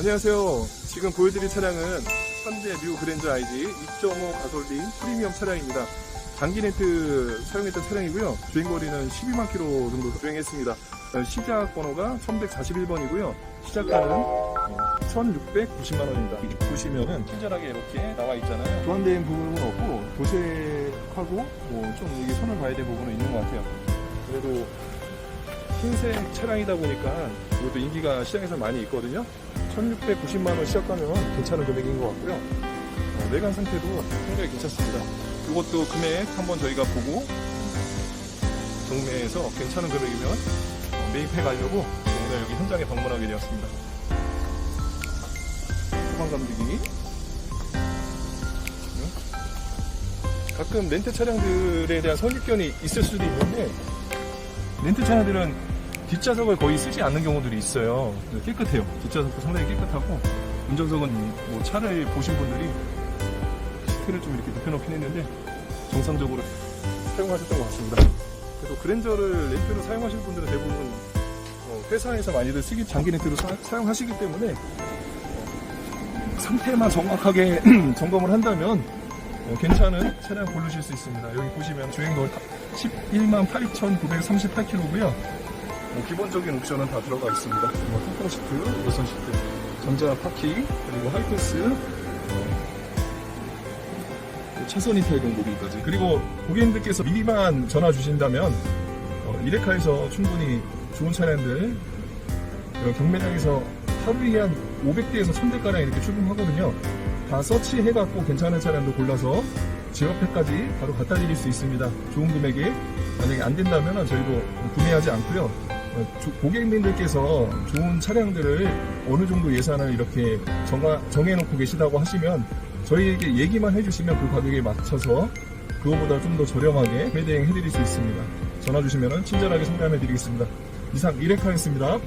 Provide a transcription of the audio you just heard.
안녕하세요. 지금 보여드릴 차량은 현대 뉴 그랜저 IG 2.5 가솔린 프리미엄 차량입니다. 장기 렌트 사용했던 차량이고요. 주행거리는 12만 킬로 정도 주행했습니다. 어, 시작 번호가 1141번이고요. 시작가는 1690만 원입니다. 보시면은 친절하게 이렇게 나와 있잖아요. 교환된 부분은 없고 도색하고 뭐 좀 이게 손을 봐야 될 부분은 있는 것 같아요. 그래도 흰색 차량이다 보니까 이것도 인기가 시장에서 많이 있거든요. 1690만 원 시작하면 괜찮은 금액인 것 같고요. 어, 외관 상태도 상당히 괜찮습니다. 이것도 금액 한번 저희가 보고 경매에서 괜찮은 금액이면 어, 매입해 가려고 오늘 여기 현장에 방문하게 되었습니다. 후방 감지기. 가끔 렌트 차량들에 대한 선입견이 있을 수도 있는데 렌트 차량들은 뒷좌석을 거의 쓰지 않는 경우들이 있어요. 깨끗해요. 뒷좌석도 상당히 깨끗하고 운전석은 뭐 차를 보신 분들이 시트를 좀 이렇게 눕혀놓긴 했는데 정상적으로 사용하셨던 것 같습니다. 그래서 그랜저를 렌트로 사용하실 분들은 대부분 어, 회사에서 많이들 쓰기 장기 렌트로 사, 용하시기 때문에 어, 상태만 정확하게 점검을 한다면 어, 괜찮은 차량 고르실 수 있습니다. 여기 보시면 주행도 11만 8,938km고요. 뭐 기본적인 옵션은 다 들어가 있습니다. 뭐 통풍 시트, 여선 시트, 전자 파킹, 그리고 하이패스, 어, 차선 이탈 경보기까지. 그리고 고객님들께서 미리만 전화 주신다면 어, 이레카에서 충분히 좋은 차량들 어, 경매장에서 하루에 한 500대에서 1000대가량 이렇게 출금하거든요. 다 서치해갖고 괜찮은 차량도 골라서 제 옆에까지 바로 갖다 드릴 수 있습니다. 좋은 금액에 만약에 안 된다면 저희도 구매하지 않고요. 어, 조- 고객님들께서 좋은 차량들을 어느 정도 예산을 이렇게 정하, 정해놓고 계시다고 하시면 저희에게 얘기만 해주시면 그 가격에 맞춰서 그거보다 좀 더 저렴하게 매대행 해드릴 수 있습니다. 전화 주시면 친절하게 상담해드리겠습니다. 이상 이레카였습니다.